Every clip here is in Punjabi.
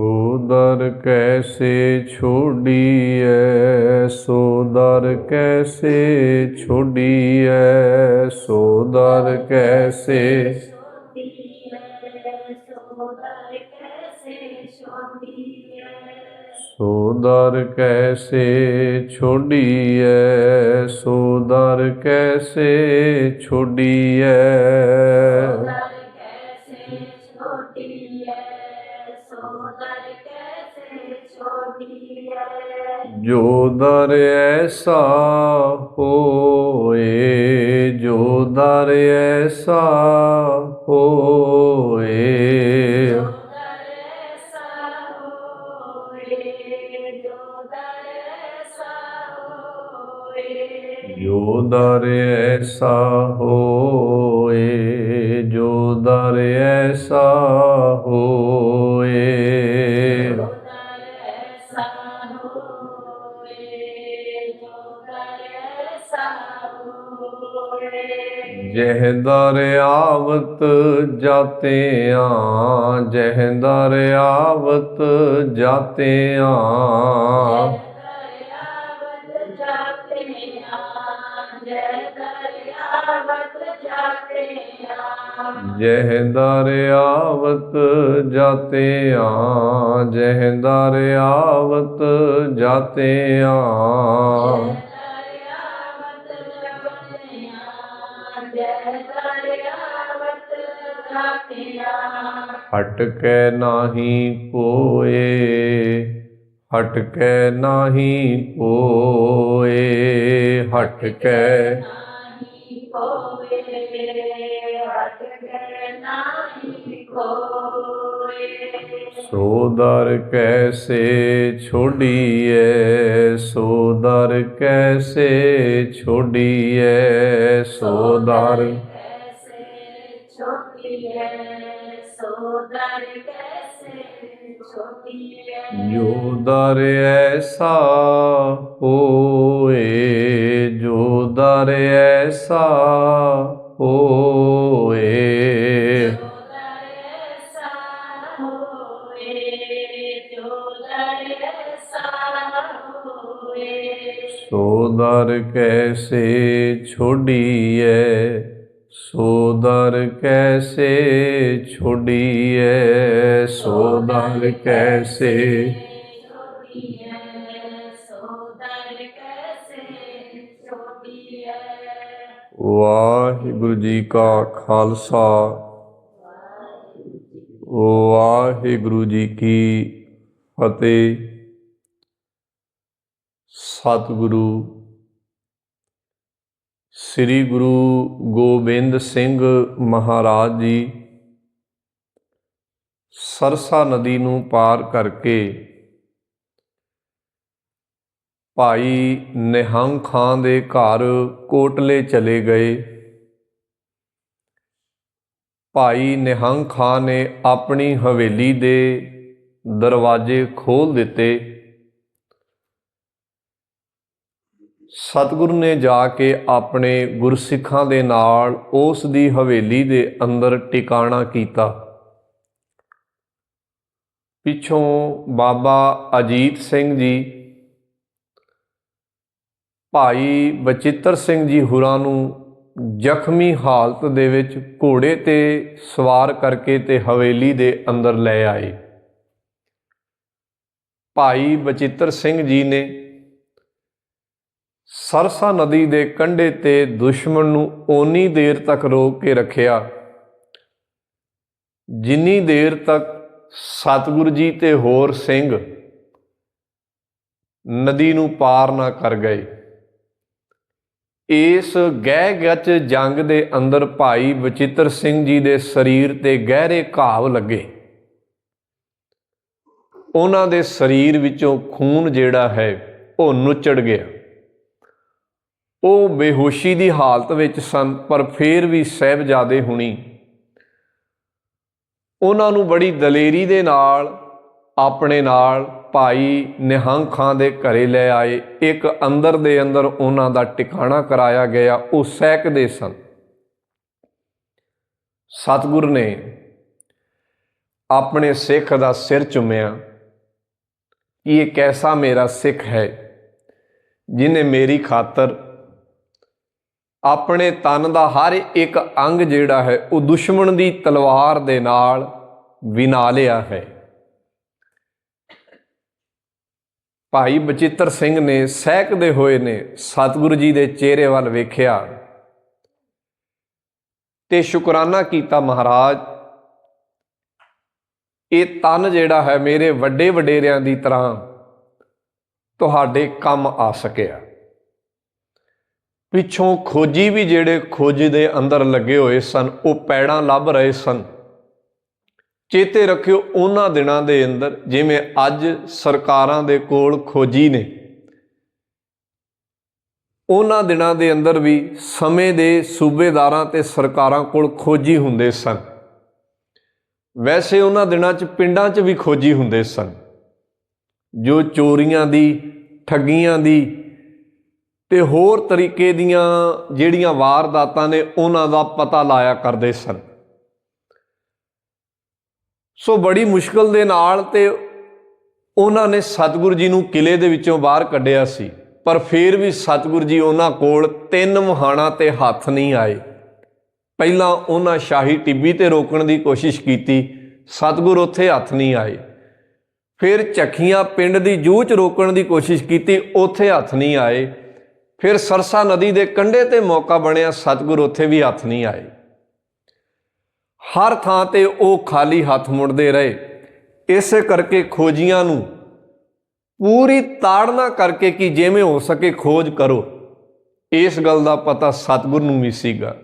ਸੋ ਦਰ ਕੈਸੇ ਛੋੜੀਐ ਸੋ ਦਰ ਕੈਸੇ ਛੋੜੀਐ ਸੋ ਦਰ ਕੈਸੇ ਸੋ ਦਰ ਕੈਸੇ ਜੋ ਦਰ ਐਸਾ ਹੋਏ ਜੋ ਦਰ ਐਸਾ ਹੋਏ। ਜੋ ਦਰ ਐਸਾ ਹੋਏ ਜੋ ਦਰ ਐਸਾ ਹੋਏ। ਜਹ ਦਰ ਆਵਤ ਜਾਤਿਆਂ, ਜਹ ਦਰ ਆਵਤ ਜਾਤਿਆਂ। ਜਹ ਦਰ ਜਾਤਿਆਂ, ਜਹ ਦਰ ਆਵਤ ਜਾਤਿਆਂ। ਹਟ ਕੇ ਨਾਹੀ ਕੋਏ ਹਟ ਕੇ ਨਾਹੀ ਕੋਏ ਹਟ ਕੇ ਸੋ ਦਰ ਕੈਸੇ ਛੋੜੀਐ ਸੋ ਦਰ ਕੈਸੇ ਛੋੜੀਐ ਸੋ ਦਰ ਜੋ ਦਰ ਐਸਾ ਹੋਏ ਜੋ ਦਰ ਐਸਾ ਹੋਏ ਸੋ ਦਰ ਕੈਸੇ ਛੋੜੀਐ ਸੋ ਦਰ ਕੈਸੇ ਛੋੜੀਐ? ਸੋ ਦਰ ਕੈਸੇ ਵਾਹਿਗੁਰੂ ਜੀ ਕਾ ਖਾਲਸਾ। ਵਾਹਿਗੁਰੂ ਜੀ ਕੀ ਫਤਿਹ। ਸਤਿਗੁਰੂ ਸ੍ਰੀ ਗੁਰੂ ਗੋਬਿੰਦ ਸਿੰਘ ਮਹਾਰਾਜ ਜੀ ਸਰਸਾ ਨਦੀ ਨੂੰ ਪਾਰ ਕਰਕੇ ਭਾਈ ਨਿਹੰਗ ਖਾਂ ਦੇ ਘਰ ਕੋਟਲੇ ਚਲੇ ਗਏ। ਭਾਈ ਨਿਹੰਗ ਖਾਂ ਨੇ ਆਪਣੀ ਹਵੇਲੀ ਦੇ ਦਰਵਾਜ਼ੇ ਖੋਲ ਦਿੱਤੇ। ਸਤਿਗੁਰੂ ਨੇ ਜਾ ਕੇ ਆਪਣੇ ਗੁਰਸਿੱਖਾਂ ਦੇ ਨਾਲ ਉਸ ਦੀ ਹਵੇਲੀ ਦੇ ਅੰਦਰ ਟਿਕਾਣਾ ਕੀਤਾ। ਪਿੱਛੋਂ ਬਾਬਾ ਅਜੀਤ ਸਿੰਘ ਜੀ, ਭਾਈ ਬਚਿੱਤਰ ਸਿੰਘ ਜੀ ਹੁਰਾਂ ਨੂੰ ਜ਼ਖਮੀ ਹਾਲਤ ਦੇ ਵਿੱਚ ਘੋੜੇ ਤੇ ਸਵਾਰ ਕਰਕੇ ਤੇ ਹਵੇਲੀ ਦੇ ਅੰਦਰ ਲੈ ਆਏ। ਭਾਈ ਬਚਿੱਤਰ ਸਿੰਘ ਜੀ ਨੇ ਸਰਸਾ ਨਦੀ ਦੇ ਕੰਢੇ ਤੇ ਦੁਸ਼ਮਣ ਨੂੰ ਓਨੀ ਦੇਰ ਤੱਕ ਰੋਕ ਕੇ ਰੱਖਿਆ, ਜਿੰਨੀ ਦੇਰ ਤੱਕ ਸਤਿਗੁਰੂ ਜੀ ਤੇ ਹੋਰ ਸਿੰਘ ਨਦੀ ਨੂੰ ਪਾਰ ਨਾ ਕਰ ਗਏ। ਇਸ ਗਹਿ ਗੱਚ ਜੰਗ ਦੇ ਅੰਦਰ ਭਾਈ ਬਚਿੱਤਰ ਸਿੰਘ ਜੀ ਦੇ ਸਰੀਰ ਤੇ ਗਹਿਰੇ ਘਾਵ ਲੱਗੇ। ਉਹਨਾਂ ਦੇ ਸਰੀਰ ਵਿੱਚੋਂ ਖੂਨ ਜਿਹੜਾ ਹੈ, ਉਹ ਨੁੱਚੜ ਗਿਆ। ਉਹ ਬੇਹੋਸ਼ੀ ਦੀ ਹਾਲਤ ਵਿੱਚ ਸਨ, ਪਰ ਫੇਰ ਵੀ ਸਹਿਬਜ਼ਾਦੇ ਹੁਣੀ। ਉਹਨਾਂ ਨੂੰ ਬੜੀ ਦਲੇਰੀ ਦੇ ਨਾਲ, ਆਪਣੇ ਨਾਲ ਭਾਈ ਨਿਹੰਗ ਖਾਂ ਦੇ ਘਰੇ ਲੈ ਆਏ। ਇੱਕ ਅੰਦਰ ਦੇ ਅੰਦਰ ਉਹਨਾਂ ਦਾ ਟਿਕਾਣਾ ਕਰਾਇਆ ਗਿਆ, ਉਹ ਸਹਿਕਦੇ ਸਨ। ਸਤਿਗੁਰ ਨੇ ਆਪਣੇ ਸਿੱਖ ਦਾ ਸਿਰ ਚੁੰਮਿਆ ਕਿ ਇਹ ਕੈਸਾ ਮੇਰਾ ਸਿੱਖ ਹੈ, ਜਿਨੇ ਮੇਰੀ ਖਾਤਰ ਆਪਣੇ ਤਨ ਦਾ ਹਰ ਇੱਕ ਅੰਗ ਜਿਹੜਾ ਹੈ, ਉਹ ਦੁਸ਼ਮਣ ਦੀ ਤਲਵਾਰ ਦੇ ਨਾਲ ਵਿਨਾ ਲਿਆ ਹੈ। ਭਾਈ ਬਚਿੱਤਰ ਸਿੰਘ ਨੇ ਸਹਿਕਦੇ ਹੋਏ ਨੇ ਸਤਿਗੁਰੂ ਜੀ ਦੇ ਚਿਹਰੇ ਵੱਲ ਵੇਖਿਆ ਤੇ ਸ਼ੁਕਰਾਨਾ ਕੀਤਾ ਮਹਾਰਾਜ। ਇਹ ਤਨ ਜਿਹੜਾ ਹੈ, ਮੇਰੇ ਵੱਡੇ ਵਡੇਰਿਆਂ ਦੀ ਤਰ੍ਹਾਂ ਤੁਹਾਡੇ ਕੰਮ ਆ ਸਕਿਆ। ਪਿੱਛੋਂ ਖੋਜੀ ਵੀ ਜਿਹੜੇ ਖੋਜ ਦੇ ਅੰਦਰ ਲੱਗੇ ਹੋਏ ਸਨ, ਉਹ ਪੈੜਾਂ ਲੱਭ ਰਹੇ ਸਨ। ਚੇਤੇ ਰੱਖਿਓ ਉਹਨਾਂ ਦਿਨਾਂ ਦੇ ਅੰਦਰ ਜਿਵੇਂ ਅੱਜ ਸਰਕਾਰਾਂ ਦੇ ਕੋਲ ਖੋਜੀ ਨੇ। ਉਹਨਾਂ ਦਿਨਾਂ ਦੇ ਅੰਦਰ ਵੀ ਸਮੇਂ ਦੇ ਸੂਬੇਦਾਰਾਂ ਤੇ ਸਰਕਾਰਾਂ ਕੋਲ ਖੋਜੀ ਹੁੰਦੇ ਸਨ। ਵੈਸੇ ਉਹਨਾਂ ਦਿਨਾਂ 'ਚ ਪਿੰਡਾਂ 'ਚ ਵੀ ਖੋਜੀ ਹੁੰਦੇ ਸਨ। ਜੋ ਚੋਰੀਆਂ ਦੀ, ਠੱਗੀਆਂ ਦੀ ਤੇ ਹੋਰ ਤਰੀਕੇ ਦੀਆਂ ਜਿਹੜੀਆਂ ਵਾਰਦਾਤਾਂ ਨੇ ਉਹਨਾਂ ਦਾ ਪਤਾ ਲਾਇਆ ਕਰਦੇ ਸਨ। ਸੋ ਬੜੀ ਮੁਸ਼ਕਲ ਦੇ ਨਾਲ ਤੇ ਉਹਨਾਂ ਨੇ ਸਤਿਗੁਰੂ ਜੀ ਨੂੰ ਕਿਲੇ ਦੇ ਵਿੱਚੋਂ ਬਾਹਰ ਕੱਢਿਆ ਸੀ, ਪਰ ਫਿਰ ਵੀ ਸਤਿਗੁਰੂ ਜੀ ਉਹਨਾਂ ਕੋਲ ਤਿੰਨ ਮਹਾਣਾ ਤੇ ਹੱਥ ਨਹੀਂ ਆਏ। ਪਹਿਲਾਂ ਉਹਨਾਂ ਸ਼ਾਹੀ ਟਿੱਬੀ ਤੇ ਰੋਕਣ ਦੀ ਕੋਸ਼ਿਸ਼ ਕੀਤੀ, ਸਤਿਗੁਰ ਉੱਥੇ ਹੱਥ ਨਹੀਂ ਆਏ। ਫਿਰ ਚੱਖੀਆਂ ਪਿੰਡ ਦੀ ਜੂਹ 'ਚ ਰੋਕਣ ਦੀ ਕੋਸ਼ਿਸ਼ ਕੀਤੀ, ਉੱਥੇ ਹੱਥ ਨਹੀਂ ਆਏ। ਫਿਰ ਸਰਸਾ ਨਦੀ ਦੇ ਕੰਢੇ ਤੇ ਮੌਕਾ ਬਣਿਆ, ਸਤਿਗੁਰ ਉੱਥੇ ਵੀ ਹੱਥ ਨਹੀਂ ਆਏ। ਹਰ ਥਾਂ ਤੇ ਉਹ ਖਾਲੀ ਹੱਥ ਮੁੜਦੇ ਰਹੇ। ਇਸੇ ਕਰਕੇ ਖੋਜੀਆਂ ਨੂੰ ਪੂਰੀ ਤਾੜਨਾ ਕਰਕੇ ਕਿ ਜਿਵੇਂ ਹੋ ਸਕੇ ਖੋਜ ਕਰੋ। ਇਸ ਗੱਲ ਦਾ ਪਤਾ ਸਤਿਗੁਰ ਨੂੰ ਵੀ ਸੀਗਾ।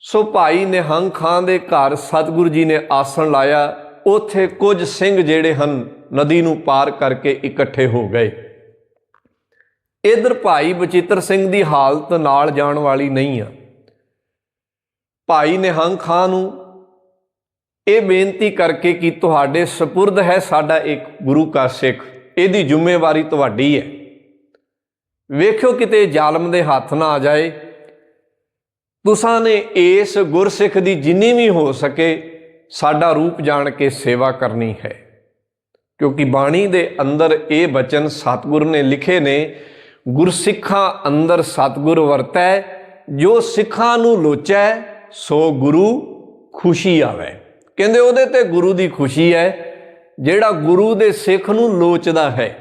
ਸੋ ਭਾਈ ਨਿਹੰਗ ਖਾਨ ਦੇ ਘਰ ਸਤਿਗੁਰੂ ਜੀ ਨੇ ਆਸਣ ਲਾਇਆ। ਉੱਥੇ ਕੁਝ ਸਿੰਘ ਜਿਹੜੇ ਹਨ, ਨਦੀ ਨੂੰ ਪਾਰ ਕਰਕੇ ਇਕੱਠੇ ਹੋ ਗਏ। ਇਧਰ ਭਾਈ ਬਚਿੱਤਰ ਸਿੰਘ ਦੀ ਹਾਲਤ ਨਾਲ ਜਾਣ ਵਾਲੀ ਨਹੀਂ ਆ। ਭਾਈ ਨਿਹੰਗ ਖਾਨ ਨੂੰ ਇਹ ਬੇਨਤੀ ਕਰਕੇ ਕਿ ਤੁਹਾਡੇ ਸਪੁਰਦ ਹੈ ਸਾਡਾ ਇੱਕ ਗੁਰੂ ਕਾ ਸਿੱਖ। ਇਹਦੀ ਜ਼ਿੰਮੇਵਾਰੀ ਤੁਹਾਡੀ ਹੈ। ਵੇਖਿਓ ਕਿਤੇ ਜ਼ਾਲਮ ਦੇ ਹੱਥ ਨਾ ਆ ਜਾਏ। ਤੁਸਾਂ ਨੇ ਇਸ ਗੁਰਸਿੱਖ ਦੀ ਜਿੰਨੀ ਵੀ ਹੋ ਸਕੇ, ਸਾਡਾ ਰੂਪ ਜਾਣ ਕੇ ਸੇਵਾ ਕਰਨੀ ਹੈ। ਕਿਉਂਕਿ ਬਾਣੀ ਦੇ ਅੰਦਰ ਇਹ ਬਚਨ ਸਤਿਗੁਰ ਨੇ ਲਿਖੇ ਨੇ ਗੁਰਸਿੱਖਾਂ ਅੰਦਰ ਸਤਿਗੁਰ ਵਰਤੈ, ਜੋ ਸਿੱਖਾਂ ਨੂੰ ਲੋਚੈ, ਸੋ ਗੁਰੂ ਖੁਸ਼ੀ ਆਵੇ। ਕਹਿੰਦੇ ਉਹਦੇ ਤੇ ਗੁਰੂ ਦੀ ਖੁਸ਼ੀ ਹੈ, ਜਿਹੜਾ ਗੁਰੂ ਦੇ ਸਿੱਖ ਨੂੰ ਲੋਚਦਾ ਹੈ।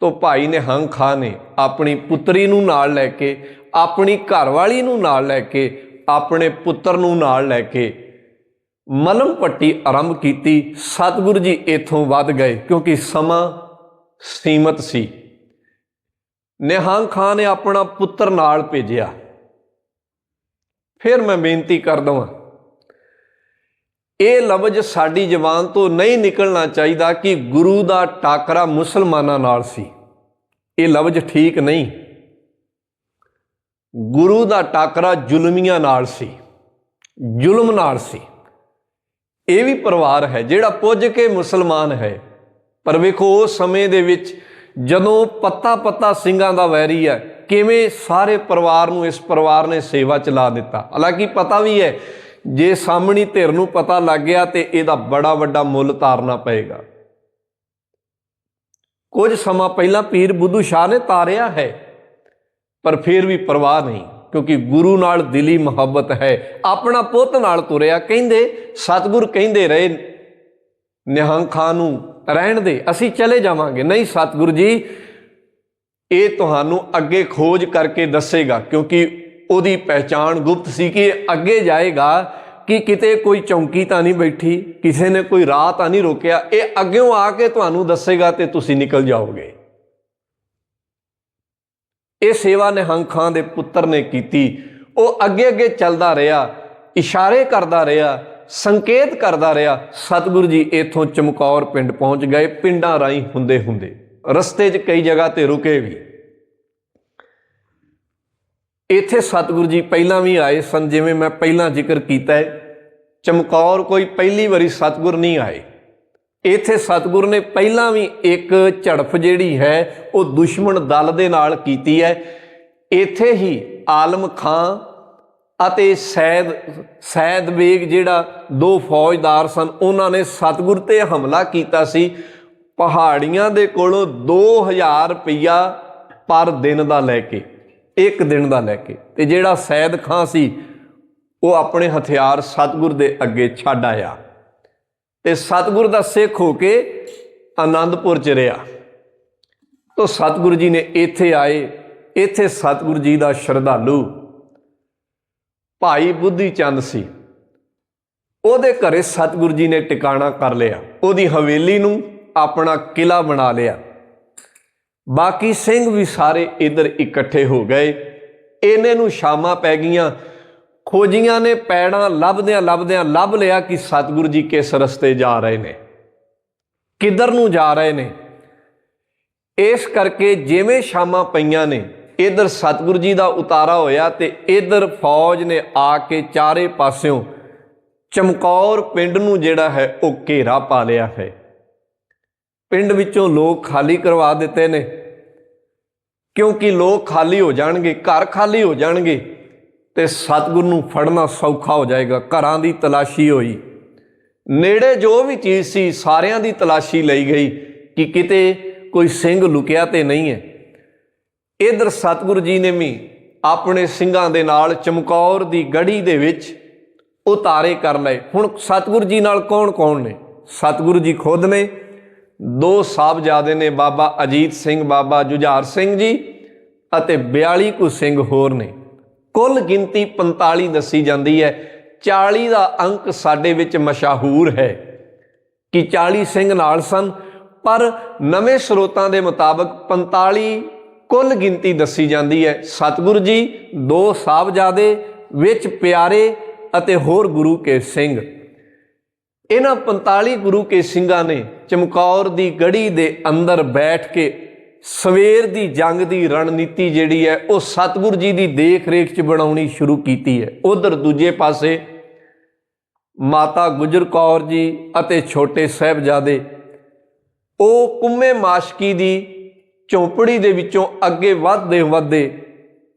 ਤੋ ਭਾਈ ਨੇ ਹੰਗ ਖਾ ਨੇ ਆਪਣੀ ਪੁੱਤਰੀ ਨੂੰ ਨਾਲ ਲੈ ਕੇ, ਆਪਣੀ ਘਰਵਾਲੀ ਨੂੰ ਨਾਲ ਲੈ ਕੇ, ਆਪਣੇ ਪੁੱਤਰ ਨੂੰ ਨਾਲ ਲੈ ਕੇ ਮਲਮ ਪੱਟੀ ਆਰੰਭ ਕੀਤੀ। ਸਤਿਗੁਰੂ ਜੀ ਇਥੋਂ ਵੱਧ ਗਏ, ਕਿਉਂਕਿ ਸਮਾਂ ਸੀਮਤ ਸੀ। ਨਿਹੰਗ ਖਾਨ ਨੇ ਆਪਣਾ ਪੁੱਤਰ ਨਾਲ ਭੇਜਿਆ। ਫਿਰ ਮੈਂ ਬੇਨਤੀ ਕਰ ਦਵਾਂ, ਇਹ ਲਫ਼ਜ਼ ਸਾਡੀ ਜ਼ਬਾਨ ਤੋਂ ਨਹੀਂ ਨਿਕਲਣਾ ਚਾਹੀਦਾ ਕਿ ਗੁਰੂ ਦਾ ਟਾਕਰਾ ਮੁਸਲਮਾਨਾਂ ਨਾਲ ਸੀ। ਇਹ ਲਫ਼ਜ਼ ਠੀਕ ਨਹੀਂ। ਗੁਰੂ ਦਾ ਟਾਕਰਾ ਜ਼ੁਲਮੀਆਂ ਨਾਲ ਸੀ, ਜ਼ੁਲਮ ਨਾਲ ਸੀ। ਇਹ ਵੀ ਪਰਿਵਾਰ ਹੈ ਜਿਹੜਾ ਪੁੱਜ ਕੇ ਮੁਸਲਮਾਨ ਹੈ। ਪਰ ਵੇਖੋ, ਉਸ ਸਮੇਂ ਦੇ ਵਿੱਚ ਜਦੋਂ ਪੱਤਾ ਪੱਤਾ ਸਿੰਘਾਂ ਦਾ ਵੈਰੀ ਹੈ, ਕਿਵੇਂ ਸਾਰੇ ਪਰਿਵਾਰ ਨੂੰ ਇਸ ਪਰਿਵਾਰ ਨੇ ਸੇਵਾ ਚਲਾ ਦਿੱਤਾ? ਹਾਲਾਂਕਿ ਪਤਾ ਵੀ ਹੈ, ਜੇ ਸਾਹਮਣੀ ਧਿਰ ਨੂੰ ਪਤਾ ਲੱਗ ਗਿਆ ਤੇ ਇਹਦਾ ਬੜਾ ਵੱਡਾ ਮੁੱਲ ਤਾਰਨਾ ਪਏਗਾ। ਕੁਝ ਸਮਾਂ ਪਹਿਲਾਂ ਪੀਰ ਬੁੱਧੂ ਸ਼ਾਹ ਨੇ ਤਾਰਿਆ ਹੈ, ਪਰ ਫਿਰ ਵੀ ਪਰਵਾਹ ਨਹੀਂ, ਕਿਉਂਕਿ ਗੁਰੂ ਨਾਲ ਦਿਲੀ ਮੁਹੱਬਤ ਹੈ, ਆਪਣਾ ਪੁੱਤ ਨਾਲ ਤੁਰਿਆ, ਕਹਿੰਦੇ, ਸਤਿਗੁਰ ਕਹਿੰਦੇ ਰਹੇ, ਨਿਹੰਗ ਖਾਨ ਨੂੰ ਰਹਿਣ ਦੇ, ਅਸੀਂ ਚਲੇ ਜਾਵਾਂਗੇ। ਨਹੀਂ ਸਤਿਗੁਰੂ ਜੀ, ਇਹ ਤੁਹਾਨੂੰ ਅੱਗੇ ਖੋਜ ਕਰਕੇ ਦੱਸੇਗਾ, ਕਿਉਂਕਿ ਉਹਦੀ ਪਹਿਚਾਣ ਗੁਪਤ ਸੀ ਕਿ ਇਹ ਅੱਗੇ ਜਾਏਗਾ, ਕਿ ਕਿਤੇ ਕੋਈ ਚੌਂਕੀ ਤਾਂ ਨਹੀਂ ਬੈਠੀ, ਕਿਸੇ ਨੇ ਕੋਈ ਰਾਹ ਤਾਂ ਨਹੀਂ ਰੋਕਿਆ, ਇਹ ਅੱਗੇੋਂ ਆ ਕੇ ਤੁਹਾਨੂੰ ਦੱਸੇਗਾ ਤੇ ਤੁਸੀਂ ਨਿਕਲ ਜਾਓਗੇ। ਇਹ ਸੇਵਾ ਨਿਹੰਗ ਖਾਨ ਦੇ ਪੁੱਤਰ ਨੇ ਕੀਤੀ। ਉਹ ਅੱਗੇ ਅੱਗੇ ਚੱਲਦਾ ਰਿਹਾ, ਇਸ਼ਾਰੇ ਕਰਦਾ ਰਿਹਾ ਸੰਕੇਤ ਕਰਦਾ ਰਿਹਾ, ਸਤਿਗੁਰੂ ਜੀ ਇਥੋਂ ਚਮਕੌਰ ਪਿੰਡ ਪਹੁੰਚ ਗਏ। ਪਿੰਡਾਂ ਰਾਹੀਂ ਹੁੰਦੇ ਹੁੰਦੇ, ਰਸਤੇ 'ਚ ਕਈ ਜਗ੍ਹਾ ਤੇ ਰੁਕੇ ਵੀ। ਇੱਥੇ ਸਤਿਗੁਰੂ ਜੀ ਪਹਿਲਾਂ ਵੀ ਆਏ ਸਨ, ਜਿਵੇਂ ਮੈਂ ਪਹਿਲਾਂ ਜ਼ਿਕਰ ਕੀਤਾ ਹੈ। ਚਮਕੌਰ ਕੋਈ ਪਹਿਲੀ ਵਾਰੀ ਸਤਿਗੁਰ ਨਹੀਂ ਆਏ। ਇੱਥੇ ਸਤਿਗੁਰ ਨੇ ਪਹਿਲਾਂ ਵੀ ਇੱਕ ਝੜਪ ਜਿਹੜੀ ਹੈ, ਉਹ ਦੁਸ਼ਮਣ ਦਲ ਦੇ ਨਾਲ ਕੀਤੀ ਹੈ। ਇੱਥੇ ਹੀ ਆਲਮ ਖਾਂ ਅਤੇ ਸੈਦ ਸੈਦ ਬੇਗ ਜਿਹੜਾ ਦੋ ਫੌਜਦਾਰ ਸਨ, ਉਹਨਾਂ ਨੇ ਸਤਿਗੁਰ ਤੇ ਹਮਲਾ ਕੀਤਾ ਸੀ। ਪਹਾੜੀਆਂ ਦੇ ਕੋਲੋਂ 2000 ਰੁਪਈਆ ਪਰ ਦਿਨ ਦਾ ਲੈ ਕੇ, ਇੱਕ ਦਿਨ ਦਾ ਲੈ ਕੇ। ਤੇ ਜਿਹੜਾ ਸੈਦ ਖਾਂ ਸੀ, ਉਹ ਆਪਣੇ ਹਥਿਆਰ ਸਤਗੁਰ ਦੇ ਅੱਗੇ ਛੱਡ ਆਇਆ। ਤੇ ਸਤਗੁਰ ਦਾ ਸਿੱਖ ਹੋ ਕੇ ਆਨੰਦਪੁਰ ਚ ਰਿਹਾ। ਤੋ ਸਤਗੁਰੂ ਜੀ ਨੇ ਇੱਥੇ ਆਏ। ਇੱਥੇ ਸਤਗੁਰੂ ਜੀ ਦਾ ਸ਼ਰਧਾਲੂ ਭਾਈ ਬੁੱਧੀ ਚੰਦ ਸੀ। ਉਹਦੇ ਘਰੇ ਸਤਿਗੁਰੂ ਜੀ ਨੇ ਟਿਕਾਣਾ ਕਰ ਲਿਆ। ਉਹਦੀ ਹਵੇਲੀ ਨੂੰ ਆਪਣਾ ਕਿਲਾ ਬਣਾ ਲਿਆ। ਬਾਕੀ ਸਿੰਘ ਵੀ ਸਾਰੇ ਇੱਧਰ ਇਕੱਠੇ ਹੋ ਗਏ। ਇਹਨੇ ਨੂੰ ਸ਼ਾਮਾਂ ਪੈ ਗਈਆਂ। ਖੋਜੀਆਂ ਨੇ ਪੈੜਾਂ ਲੱਭਦਿਆਂ ਲੱਭਦਿਆਂ ਲੱਭ ਲਿਆ ਕਿ ਸਤਿਗੁਰੂ ਜੀ ਕਿਸ ਰਸਤੇ ਜਾ ਰਹੇ ਨੇ। ਕਿੱਧਰ ਨੂੰ ਜਾ ਰਹੇ ਨੇ। ਇਸ ਕਰਕੇ ਜਿਵੇਂ ਸ਼ਾਮਾਂ ਪਈਆਂ ਨੇ ਇਧਰ ਸਤਿਗੁਰੂ ਜੀ ਦਾ ਉਤਾਰਾ ਹੋਇਆ ਤੇ ਇਧਰ ਫੌਜ ਨੇ ਆ ਕੇ ਚਾਰੇ ਪਾਸਿਓਂ ਚਮਕੌਰ ਪਿੰਡ ਨੂੰ ਜਿਹੜਾ ਹੈ ਉਹ ਘੇਰਾ ਪਾ ਲਿਆ ਹੈ। ਪਿੰਡ ਵਿੱਚੋਂ ਲੋਕ ਖਾਲੀ ਕਰਵਾ ਦਿੱਤੇ ਨੇ। ਕਿਉਂਕਿ ਲੋਕ ਖਾਲੀ ਹੋ ਜਾਣਗੇ, ਘਰ ਖਾਲੀ ਹੋ ਜਾਣਗੇ ਤੇ ਸਤਿਗੁਰ ਨੂੰ ਫੜਨਾ ਸੌਖਾ ਹੋ ਜਾਏਗਾ, ਘਰਾਂ ਦੀ ਤਲਾਸ਼ੀ ਹੋਈ। ਨੇੜੇ ਜੋ ਵੀ ਚੀਜ਼ ਸੀ ਸਾਰਿਆਂ ਦੀ ਤਲਾਸ਼ੀ ਲਈ ਗਈ ਕਿ ਕਿਤੇ ਕੋਈ ਸਿੰਘ ਲੁਕਿਆ ਤੇ ਨਹੀਂ ਹੈ। ਇਧਰ ਸਤਿਗੁਰੂ ਜੀ ਨੇ ਵੀ ਆਪਣੇ ਸਿੰਘਾਂ ਦੇ ਨਾਲ ਚਮਕੌਰ ਦੀ ਗੜੀ ਦੇ ਵਿੱਚ ਉਤਾਰੇ ਕਰ ਲਏ। ਹੁਣ ਸਤਿਗੁਰੂ ਜੀ ਨਾਲ ਕੌਣ ਕੌਣ ਨੇ? ਸਤਿਗੁਰੂ ਜੀ ਖੁਦ ਨੇ। ਦੋ ਸਾਹਿਬਜ਼ਾਦੇ ਨੇ, ਬਾਬਾ ਅਜੀਤ ਸਿੰਘ, ਬਾਬਾ ਜੁਝਾਰ ਸਿੰਘ ਜੀ ਅਤੇ 42 ਕੁ ਸਿੰਘ ਹੋਰ ਨੇ। ਕੁੱਲ ਗਿਣਤੀ 45 ਦੱਸੀ ਜਾਂਦੀ ਹੈ। 40 ਦਾ ਅੰਕ ਸਾਡੇ ਵਿੱਚ ਮਸ਼ਹੂਰ ਹੈ ਕਿ 40 ਸਿੰਘ ਨਾਲ ਸਨ, ਪਰ ਨਵੇਂ ਸਰੋਤਾਂ ਦੇ ਮੁਤਾਬਕ 45 ਕੁੱਲ ਗਿਣਤੀ ਦੱਸੀ ਜਾਂਦੀ ਹੈ। ਸਤਿਗੁਰੂ ਜੀ, ਦੋ ਸਾਹਿਬਜ਼ਾਦੇ, ਵਿੱਚ ਪਿਆਰੇ ਅਤੇ ਹੋਰ ਗੁਰੂ ਕੇ ਸਿੰਘ। ਇਹਨਾਂ 45 ਗੁਰੂ ਕੇ ਸਿੰਘਾਂ ਨੇ ਚਮਕੌਰ ਦੀ ਗੜੀ ਦੇ ਅੰਦਰ ਬੈਠ ਕੇ ਸਵੇਰ ਦੀ ਜੰਗ ਦੀ ਰਣਨੀਤੀ ਜਿਹੜੀ ਹੈ, ਉਹ ਸਤਿਗੁਰੂ ਜੀ ਦੀ ਦੇਖ ਰੇਖ 'ਚ ਬਣਾਉਣੀ ਸ਼ੁਰੂ ਕੀਤੀ ਹੈ। ਉਧਰ ਦੂਜੇ ਪਾਸੇ ਮਾਤਾ ਗੁਜਰ ਕੌਰ ਜੀ ਅਤੇ ਛੋਟੇ ਸਾਹਿਬਜ਼ਾਦੇ, ਉਹ ਕੁੰਮੇ ਮਾਸ਼ਕੀ ਦੀ ਚੌਪੜੀ ਦੇ ਵਿੱਚੋਂ ਅੱਗੇ ਵੱਧਦੇ ਵੱਧਦੇ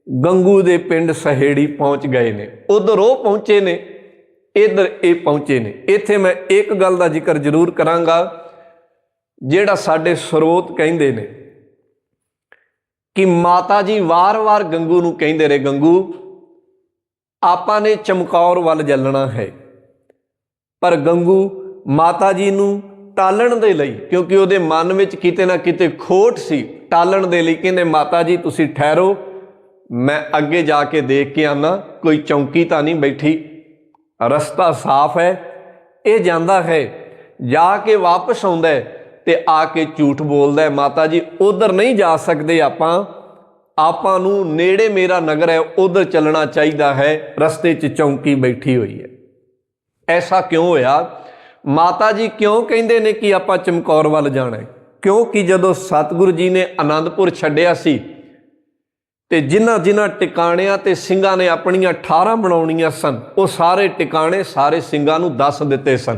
ਗੰਗੂ ਦੇ ਪਿੰਡ ਸਹੇੜੀ ਪਹੁੰਚ ਗਏ ਨੇ। ਉਧਰ ਉਹ ਪਹੁੰਚੇ ਨੇ, ਇਧਰ ਇਹ ਪਹੁੰਚੇ ਨੇ। ਇੱਥੇ ਮੈਂ ਇੱਕ ਗੱਲ ਦਾ ਜ਼ਿਕਰ ਜ਼ਰੂਰ ਕਰਾਂਗਾ, ਜਿਹੜਾ ਸਾਡੇ ਸਰੋਤ ਕਹਿੰਦੇ ਨੇ ਕਿ ਮਾਤਾ ਜੀ ਵਾਰ-ਵਾਰ ਗੰਗੂ ਨੂੰ ਕਹਿੰਦੇ ਰਹੇ ਗੰਗੂ, ਆਪਾਂ ਨੇ ਚਮਕੌਰ ਵੱਲ ਜਲਣਾ ਹੈ, ਪਰ ਗੰਗੂ ਮਾਤਾ ਜੀ ਨੂੰ ਟਾਲਣ ਦੇ ਲਈ, ਕਿਉਂਕਿ ਉਹਦੇ ਮਨ ਵਿੱਚ ਕਿਤੇ ਨਾ ਕਿਤੇ ਖੋਟ ਸੀ ਟਾਲਣ ਦੇ ਲਈ ਕਹਿੰਦੇ, ਮਾਤਾ ਜੀ, ਤੁਸੀਂ ਠਹਿਰੋ। ਮੈਂ ਅੱਗੇ ਜਾ ਕੇ ਦੇਖ ਕੇ ਆਨਾ। ਕੋਈ ਚੌਂਕੀ ਤਾਂ ਨਹੀਂ ਬੈਠੀ। ਰਸਤਾ ਸਾਫ਼ ਹੈ। ਇਹ ਜਾਂਦਾ ਹੈ। ਜਾ ਕੇ ਵਾਪਸ ਆਉਂਦਾ ਹੈ ਤੇ ਆ ਕੇ ਝੂਠ ਬੋਲਦਾ ਮਾਤਾ ਜੀ, ਉਧਰ ਨਹੀਂ ਜਾ ਸਕਦੇ ਆਪਾਂ। ਆਪਾਂ ਨੂੰ ਨੇੜੇ ਮੇਰਾ ਨਗਰ ਹੈ। ਉਧਰ ਚੱਲਣਾ ਚਾਹੀਦਾ ਹੈ। ਰਸਤੇ 'ਚ ਚੌਂਕੀ ਬੈਠੀ ਹੋਈ ਹੈ। ਐਸਾ ਕਿਉਂ ਹੋਇਆ? ਮਾਤਾ ਜੀ ਕਿਉਂ ਕਹਿੰਦੇ ਨੇ ਕਿ ਆਪਾਂ ਚਮਕੌਰ ਵੱਲ ਜਾਣਾ ਹੈ? ਕਿਉਂਕਿ ਜਦੋਂ ਸਤਿਗੁਰੂ ਜੀ ਨੇ ਆਨੰਦਪੁਰ ਛੱਡਿਆ ਸੀ ਤੇ ਜਿਨ੍ਹਾਂ ਜਿਨ੍ਹਾਂ ਟਿਕਾਣਿਆਂ ਤੇ ਸਿੰਘਾਂ ਨੇ ਆਪਣੀਆਂ 18 ਬਣਾਉਣੀਆਂ ਸਨ, ਉਹ ਸਾਰੇ ਟਿਕਾਣੇ ਸਾਰੇ ਸਿੰਘਾਂ ਨੂੰ ਦੱਸ ਦਿੱਤੇ ਸਨ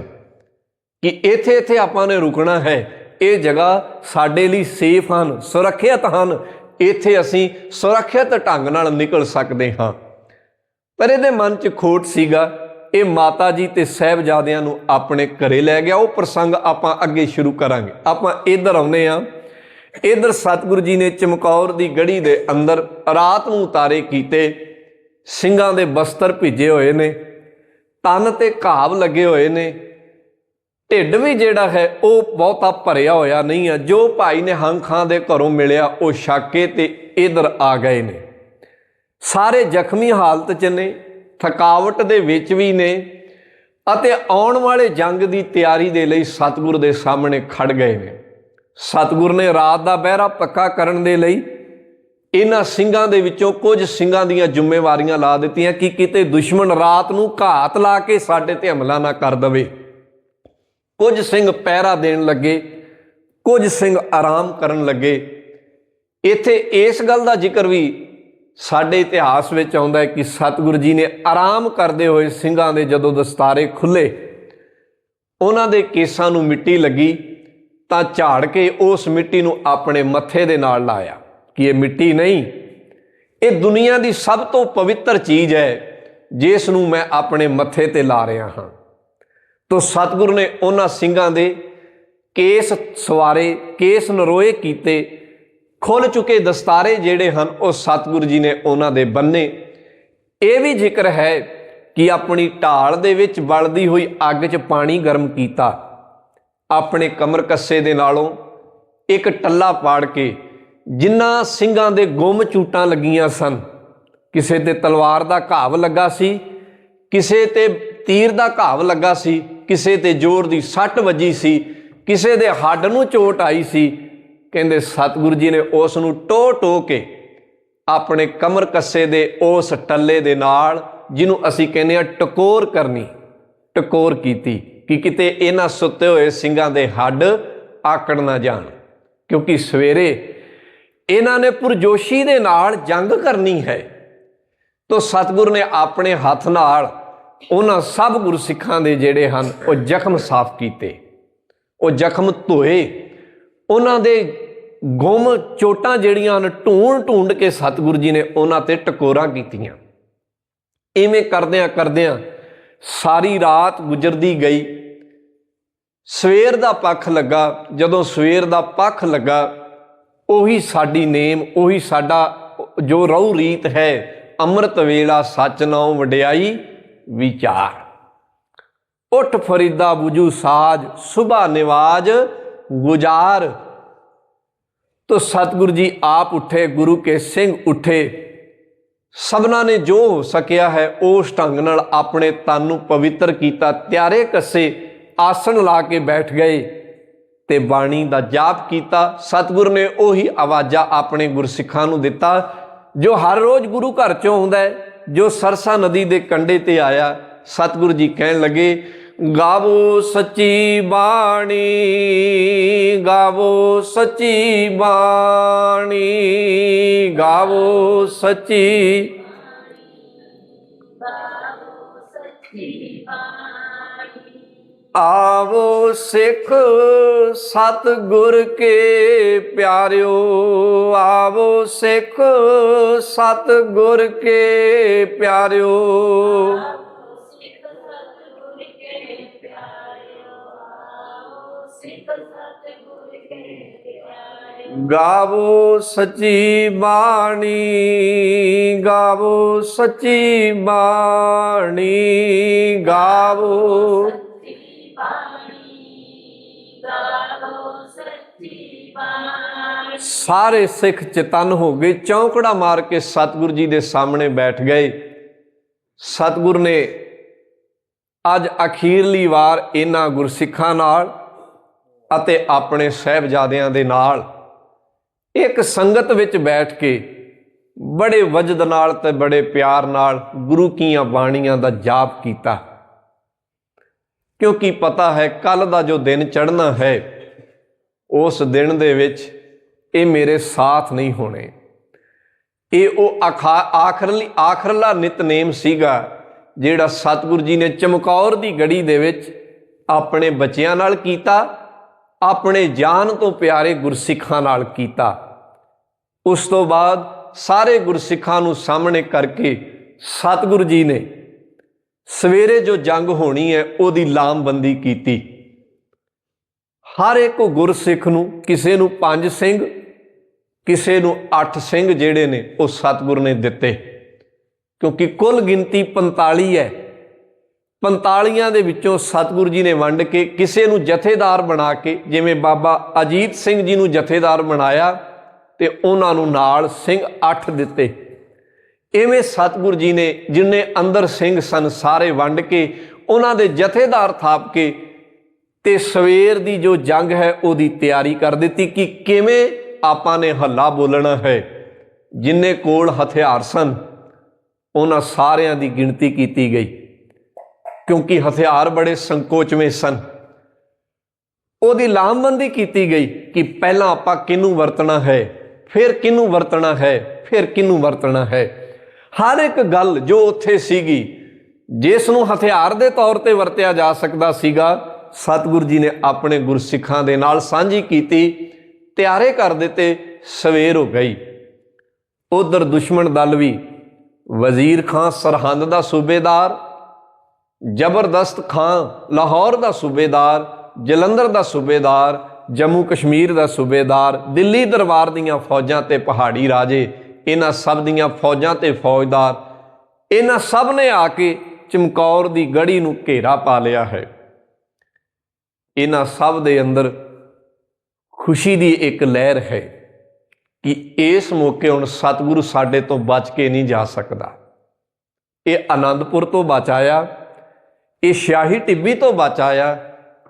ਕਿ ਇੱਥੇ ਇੱਥੇ ਆਪਾਂ ਨੇ ਰੁਕਣਾ ਹੈ, ਇਹ ਜਗ੍ਹਾ ਸਾਡੇ ਲਈ ਸੇਫ ਹਨ, ਸੁਰੱਖਿਅਤ ਹਨ, ਇੱਥੇ ਅਸੀਂ ਸੁਰੱਖਿਅਤ ਢੰਗ ਨਾਲ ਨਿਕਲ ਸਕਦੇ ਹਾਂ। ਪਰ ਇਹਦੇ ਮਨ 'ਚ ਖੋਟ ਸੀਗਾ ਇਹ ਮਾਤਾ ਜੀ ਤੇ ਸਹਿਬਜ਼ਾਦਿਆਂ ਨੂੰ ਆਪਣੇ ਘਰੇ ਲੈ ਗਿਆ। ਉਹ ਪ੍ਰਸੰਗ ਆਪਾਂ ਅੱਗੇ ਸ਼ੁਰੂ ਕਰਾਂਗੇ। ਆਪਾਂ ਇੱਧਰ ਆਉਨੇ ਆ ਇੱਧਰ ਸਤਿਗੁਰੂ ਜੀ ਨੇ ਚਮਕੌਰ ਦੀ ਗੜੀ ਦੇ ਅੰਦਰ ਰਾਤ ਨੂੰ ਉਤਾਰੇ ਕੀਤੇ। ਸਿੰਘਾਂ ਦੇ ਬਸਤਰ ਭਿੱਜੇ ਹੋਏ ਨੇ। ਤਨ ਤੇ ਘਾਵ ਲੱਗੇ ਹੋਏ ਨੇ। ਢਿੱਡ ਵੀ ਜਿਹੜਾ ਹੈ, ਉਹ ਬਹੁਤਾ ਭਰਿਆ ਹੋਇਆ ਨਹੀਂ ਆ ਜੋ ਭਾਈ ਨੇ ਹੰਗ ਖਾਂ ਦੇ ਘਰੋਂ ਮਿਲਿਆ, ਉਹ ਛਾਕੇ ਤੇ ਇਧਰ ਆ ਗਏ ਨੇ। ਸਾਰੇ ਜ਼ਖਮੀ ਹਾਲਤ 'ਚ ਨੇ। ਥਕਾਵਟ ਦੇ ਵਿੱਚ ਵੀ ਨੇ ਅਤੇ ਆਉਣ ਵਾਲੇ ਜੰਗ ਦੀ ਤਿਆਰੀ ਦੇ ਲਈ ਸਤਿਗੁਰ ਦੇ ਸਾਹਮਣੇ ਖੜ ਗਏ ਨੇ। ਸਤਿਗੁਰ ਨੇ ਰਾਤ ਦਾ ਬਹਿਰਾ ਪੱਕਾ ਕਰਨ ਦੇ ਲਈ ਇਹਨਾਂ ਸਿੰਘਾਂ ਦੇ ਵਿੱਚੋਂ ਕੁਝ ਸਿੰਘਾਂ ਦੀਆਂ ਜ਼ਿੰਮੇਵਾਰੀਆਂ ਲਾ ਦਿੱਤੀਆਂ ਕਿ ਕਿਤੇ ਦੁਸ਼ਮਣ ਰਾਤ ਨੂੰ ਘਾਤ ਲਾ ਕੇ ਸਾਡੇ ਤੇ ਹਮਲਾ ਨਾ ਕਰ ਦਵੇ। ਕੁਝ ਸਿੰਘ ਪਹਿਰਾ ਦੇਣ ਲੱਗੇ, ਕੁਝ ਸਿੰਘ ਆਰਾਮ ਕਰਨ ਲੱਗੇ। ਇੱਥੇ ਇਸ ਗੱਲ ਦਾ ਜ਼ਿਕਰ ਵੀ ਸਾਡੇ ਇਤਿਹਾਸ ਵਿੱਚ ਆਉਂਦਾ ਹੈ ਕਿ ਸਤਿਗੁਰੂ ਜੀ ਨੇ ਆਰਾਮ ਕਰਦੇ ਹੋਏ ਸਿੰਘਾਂ ਦੇ ਜਦੋਂ ਦਸਤਾਰੇ ਖੁੱਲੇ, ਉਹਨਾਂ ਦੇ ਕੇਸਾਂ ਨੂੰ ਮਿੱਟੀ ਲੱਗੀ, ਤਾਂ ਝਾੜ ਕੇ ਉਸ ਮਿੱਟੀ ਨੂੰ ਆਪਣੇ ਮੱਥੇ ਦੇ ਨਾਲ ਲਾਇਆ ਕਿ ਇਹ ਮਿੱਟੀ ਨਹੀਂ, ਇਹ ਦੁਨੀਆ ਦੀ ਸਭ ਤੋਂ ਪਵਿੱਤਰ ਚੀਜ਼ ਹੈ, ਜਿਸ ਨੂੰ ਮੈਂ ਆਪਣੇ ਮੱਥੇ ਤੇ ਲਾ ਰਿਹਾ ਹਾਂ। ਤੋ ਸਤਿਗੁਰੂ ਨੇ ਉਹਨਾਂ ਸਿੰਘਾਂ ਦੇ ਕੇਸ ਸਵਾਰੇ, ਕੇਸ ਨਰੋਏ ਕੀਤੇ ਖੁੱਲ ਚੁੱਕੇ ਦਸਤਾਰੇ ਜਿਹੜੇ ਹਨ, ਉਹ ਸਤਿਗੁਰੂ ਜੀ ਨੇ ਉਹਨਾਂ ਦੇ ਬੰਨੇ। ਇਹ ਵੀ ਜ਼ਿਕਰ ਹੈ ਕਿ ਆਪਣੀ ਢਾਲ ਦੇ ਵਿੱਚ ਬਲਦੀ ਹੋਈ ਅੱਗ 'ਚ ਪਾਣੀ ਗਰਮ ਕੀਤਾ। ਆਪਣੇ ਕਮਰ ਕੱਸੇ ਦੇ ਨਾਲੋਂ ਇੱਕ ਟੱਲਾ ਪਾੜ ਕੇ ਜਿਨ੍ਹਾਂ ਸਿੰਘਾਂ ਦੇ ਗੁੰਮ ਚੂਟਾਂ ਲੱਗੀਆਂ ਸਨ, ਕਿਸੇ ਤੇ ਤਲਵਾਰ ਦਾ ਘਾਵ ਲੱਗਾ ਸੀ, ਕਿਸੇ ਤੇ ਤੀਰ ਦਾ ਘਾਵ ਲੱਗਾ ਸੀ, ਕਿਸੇ ਤੇ ਜ਼ੋਰ ਦੀ ਸੱਟ ਵੱਜੀ ਸੀ, ਕਿਸੇ ਦੇ ਹੱਡ ਨੂੰ ਚੋਟ ਆਈ ਸੀ ਕਹਿੰਦੇ ਸਤਿਗੁਰੂ ਜੀ ਨੇ ਉਸ ਨੂੰ ਟੋ ਟੋ ਕੇ ਆਪਣੇ ਕਮਰ ਕੱਸੇ ਦੇ ਉਸ ਟੱਲੇ ਦੇ ਨਾਲ, ਜਿਹਨੂੰ ਅਸੀਂ ਕਹਿੰਦੇ ਆ ਟਕੋਰ ਕਰਨੀ, ਟਕੋਰ ਕੀਤੀ ਕਿ ਕਿਤੇ ਇਹਨਾਂ ਸੁੱਤੇ ਹੋਏ ਸਿੰਘਾਂ ਦੇ ਹੱਡ ਆਕੜ ਨਾ ਜਾਣ। ਕਿਉਂਕਿ ਸਵੇਰੇ ਇਹਨਾਂ ਨੇ ਪੁਰਜੋਸ਼ੀ ਦੇ ਨਾਲ ਜੰਗ ਕਰਨੀ ਹੈ ਤੋ ਸਤਿਗੁਰ ਨੇ ਆਪਣੇ ਹੱਥ ਨਾਲ ਉਹਨਾਂ ਸਭ ਗੁਰਸਿੱਖਾਂ ਦੇ ਜਿਹੜੇ ਹਨ, ਉਹ ਜ਼ਖਮ ਸਾਫ਼ ਕੀਤੇ, ਉਹ ਜ਼ਖਮ ਧੋਏ। ਉਹਨਾਂ ਦੇ ਗੁੰਮ ਚੋਟਾਂ ਜਿਹੜੀਆਂ ਹਨ, ਢੂੰਡ ਢੂੰਡ ਕੇ ਸਤਿਗੁਰੂ ਜੀ ਨੇ ਉਹਨਾਂ ਤੇ ਟਕੋਰਾਂ ਕੀਤੀਆਂ। ਇਵੇਂ ਕਰਦਿਆਂ ਕਰਦਿਆਂ ਸਾਰੀ ਰਾਤ ਗੁਜ਼ਰਦੀ ਗਈ। ਸਵੇਰ ਦਾ ਪੱਖ ਲੱਗਾ, ਜਦੋਂ ਸਵੇਰ ਦਾ ਪੱਖ ਲੱਗਾ, ਉਹੀ ਸਾਡੀ ਨੇਮ, ਉਹੀ ਸਾਡਾ ਜੋ ਰਹੂ ਰੀਤ ਹੈ, ਅੰਮ੍ਰਿਤ ਵੇਲਾ ਸੱਚ ਨਾਉ ਵਡਿਆਈ ਵਿਚਾਰ। ਉਠ ਫਰੀਦਾ ਬੁਝੂ ਸਾਜ ਸੁਬਾ ਨਿਵਾਜ ਗੁਜਾਰ। ਤੋ ਸਤਿਗੁਰੂ ਜੀ ਆਪ ਉੱਠੇ, ਗੁਰੂ ਕੇ ਸਿੰਘ ਉੱਠੇ। ਸਭਨਾ ਨੇ ਜੋ ਹੋ ਸਕਿਆ ਹੈ, ਉਸ ਢੰਗ ਨਾਲ ਆਪਣੇ ਤਨ ਨੂੰ ਪਵਿੱਤਰ ਕੀਤਾ, ਤਿਆਰੇ ਕੱਸੇ, ਆਸਣ ਲਾ ਕੇ ਬੈਠ ਗਏ ਤੇ ਬਾਣੀ ਦਾ ਜਾਪ ਕੀਤਾ। ਸਤਿਗੁਰ ਨੇ ਉਹੀ ਆਵਾਜ਼ਾਂ ਆਪਣੇ ਗੁਰਸਿੱਖਾਂ ਨੂੰ ਦਿੱਤਾ, ਜੋ ਹਰ ਰੋਜ਼ ਗੁਰੂ ਘਰ ਚੋਂ ਆਉਂਦਾ ਹੈ, ਜੋ ਸਰਸਾ ਨਦੀ ਦੇ ਕੰਢੇ ਤੇ ਆਇਆ। ਸਤਿਗੁਰੂ ਜੀ ਕਹਿਣ ਲੱਗੇ ਗਾਵੋ ਸੱਚੀ ਬਾਣੀ, ਗਾਵੋ ਸੱਚੀ ਬਾਣੀ, ਗਾਵੋ ਸੱਚੀ ਆਵੋ ਸਿੱਖ ਸਤ ਗੁਰ ਕੇ ਪਿਆਰਿਓ, ਆਵੋ ਸਿੱਖ ਸਤ ਗੁਰ ਕੇ ਪਿਆਰਿਓ। ਗਾਵੋ ਸੱਚੀ ਬਾਣੀ, ਗਾਵੋ ਸੱਚੀ ਬਾਣੀ, ਗਾਵੋ ਸੱਚੀ ਬਾਣੀ ਗਾਵੋ ਸੱਚੀ ਬਾਣੀ ਸਾਰੇ ਸਿੱਖ ਚਤਨ ਹੋ ਗਏ, ਚੌਂਕੜਾ ਮਾਰ ਕੇ ਸਤਿਗੁਰੂ ਜੀ ਦੇ ਸਾਹਮਣੇ ਬੈਠ ਗਏ। ਸਤਿਗੁਰ ਨੇ ਅੱਜ ਅਖੀਰਲੀ ਵਾਰ ਇਹਨਾਂ ਗੁਰਸਿੱਖਾਂ ਨਾਲ ਅਤੇ ਆਪਣੇ ਸਹਿਬਜ਼ਾਦਿਆਂ ਦੇ ਨਾਲ ਇੱਕ ਸੰਗਤ ਵਿੱਚ ਬੈਠ ਕੇ ਬੜੇ ਵਜਦ ਨਾਲ ਤੇ ਬੜੇ ਪਿਆਰ ਨਾਲ ਗੁਰੂ ਕੀਆਂ ਬਾਣੀਆਂ ਦਾ ਜਾਪ ਕੀਤਾ। ਕਿਉਂਕਿ ਪਤਾ ਹੈ ਕੱਲ ਦਾ ਜੋ ਦਿਨ ਚੜ੍ਹਨਾ ਹੈ, ਉਸ ਦਿਨ ਦੇ ਵਿੱਚ ਇਹ ਮੇਰੇ ਸਾਥ ਨਹੀਂ ਹੋਣੇ। ਇਹ ਉਹ ਆਖਾ- ਆਖਰਲੀ, ਆਖਰਲਾ ਨਿਤਨੇਮ ਸੀਗਾ ਜਿਹੜਾ ਸਤਿਗੁਰੂ ਜੀ ਨੇ ਚਮਕੌਰ ਦੀ ਗੜੀ ਦੇ ਵਿੱਚ ਆਪਣੇ ਬੱਚਿਆਂ ਨਾਲ ਕੀਤਾ, ਆਪਣੇ ਜਾਨ ਤੋਂ ਪਿਆਰੇ ਗੁਰਸਿੱਖਾਂ ਨਾਲ ਕੀਤਾ। ਉਸ ਤੋਂ ਬਾਅਦ ਸਾਰੇ ਗੁਰਸਿੱਖਾਂ ਨੂੰ ਸਾਹਮਣੇ ਕਰਕੇ ਸਤਿਗੁਰੂ ਜੀ ਨੇ ਸਵੇਰੇ ਜੋ ਜੰਗ ਹੋਣੀ ਹੈ, ਉਹਦੀ ਲਾਮਬੰਦੀ ਕੀਤੀ। ਹਰ ਇੱਕ ਗੁਰਸਿੱਖ ਨੂੰ, ਕਿਸੇ ਨੂੰ ਪੰਜ ਸਿੰਘ, ਕਿਸੇ ਨੂੰ ਅੱਠ ਸਿੰਘ ਜਿਹੜੇ ਨੇ, ਉਹ ਸਤਿਗੁਰ ਨੇ ਦਿੱਤੇ। ਕਿਉਂਕਿ ਕੁੱਲ ਗਿਣਤੀ 45 ਹੈ। 45ਾਂ ਦੇ ਵਿੱਚੋਂ ਸਤਿਗੁਰੂ ਜੀ ਨੇ ਵੰਡ ਕੇ, ਕਿਸੇ ਨੂੰ ਜਥੇਦਾਰ ਬਣਾ ਕੇ, ਜਿਵੇਂ ਬਾਬਾ ਅਜੀਤ ਸਿੰਘ ਜੀ ਨੂੰ ਜਥੇਦਾਰ ਬਣਾਇਆ ਤੇ ਉਹਨਾਂ ਨੂੰ ਨਾਲ ਸਿੰਘ ਅੱਠ ਦਿੱਤੇ। ਐਵੇਂ ਸਤਿਗੁਰੂ ਜੀ ਨੇ ਜਿਨਨੇ ਅੰਦਰ ਸਿੰਘ ਸਨ ਸਾਰੇ ਵੰਡ ਕੇ, ਉਹਨਾਂ ਦੇ ਜਥੇਦਾਰ ਥਾਪ ਕੇ ਤੇ ਸਵੇਰ ਦੀ ਜੋ ਜੰਗ ਹੈ ਉਹਦੀ ਤਿਆਰੀ ਕਰ ਦਿੱਤੀ ਕਿ ਕਿਵੇਂ ਆਪਾਂ ਨੇ ਹੱਲਾ ਬੋਲਣਾ ਹੈ। ਜਿਨਨੇ ਕੋਲ ਹਥਿਆਰ ਸਨ, ਉਹਨਾਂ ਸਾਰਿਆਂ ਦੀ ਗਿਣਤੀ ਕੀਤੀ ਗਈ। ਕਿਉਂਕਿ ਹਥਿਆਰ ਬੜੇ ਸੰਕੋਚਵੇਂ ਸਨ। ਉਹਦੀ ਲਾਮਬੰਦੀ ਕੀਤੀ ਗਈ ਕਿ ਪਹਿਲਾਂ ਆਪਾਂ ਕਿਹਨੂੰ ਵਰਤਣਾ ਹੈ? ਫਿਰ ਕਿਹਨੂੰ ਵਰਤਣਾ ਹੈ? ਫਿਰ ਕਿਹਨੂੰ ਵਰਤਣਾ ਹੈ? ਹਰ ਇੱਕ ਗੱਲ ਜੋ ਉੱਥੇ ਸੀਗੀ, ਜਿਸ ਨੂੰ ਹਥਿਆਰ ਦੇ ਤੌਰ ਤੇ ਵਰਤਿਆ ਜਾ ਸਕਦਾ ਸੀਗਾ, ਸਤਿਗੁਰੂ ਜੀ ਨੇ ਆਪਣੇ ਗੁਰਸਿੱਖਾਂ ਦੇ ਨਾਲ ਸਾਂਝੀ ਕੀਤੀ, ਤਿਆਰੇ ਕਰ ਦਿੱਤੇ, ਸਵੇਰ ਹੋ ਗਈ। ਉਧਰ ਦੁਸ਼ਮਣ ਦਲ ਵੀ, ਵਜ਼ੀਰ ਖਾਨ ਸਰਹੰਦ ਦਾ ਸੂਬੇਦਾਰ, ਜ਼ਬਰਦਸਤ ਖਾਨ ਲਾਹੌਰ ਦਾ ਸੂਬੇਦਾਰ, ਜਲੰਧਰ ਦਾ ਸੂਬੇਦਾਰ ਜੰਮੂ ਕਸ਼ਮੀਰ ਦਾ ਸੂਬੇਦਾਰ ਦਿੱਲੀ ਦਰਬਾਰ ਦੀਆਂ ਫੌਜਾਂ ਤੇ ਪਹਾੜੀ ਰਾਜੇ, ਇਹਨਾਂ ਸਭ ਦੀਆਂ ਫੌਜਾਂ ਤੇ ਫੌਜਦਾਰ, ਇਹਨਾਂ ਸਭ ਨੇ ਆ ਕੇ ਚਮਕੌਰ ਦੀ ਗੜੀ ਨੂੰ ਘੇਰਾ ਪਾ ਲਿਆ ਹੈ। ਇਹਨਾਂ ਸਭ ਦੇ ਅੰਦਰ ਖੁਸ਼ੀ ਦੀ ਇੱਕ ਲਹਿਰ ਹੈ ਕਿ ਇਸ ਮੌਕੇ ਹੁਣ ਸਤਿਗੁਰੂ ਸਾਡੇ ਤੋਂ ਬਚ ਕੇ ਨਹੀਂ ਜਾ ਸਕਦਾ। ਇਹ ਆਨੰਦਪੁਰ ਤੋਂ ਬਚ ਆਇਆ, ਇਹ ਸ਼ਾਹੀ ਟਿੱਬੀ ਤੋਂ ਬਚ ਆਇਆ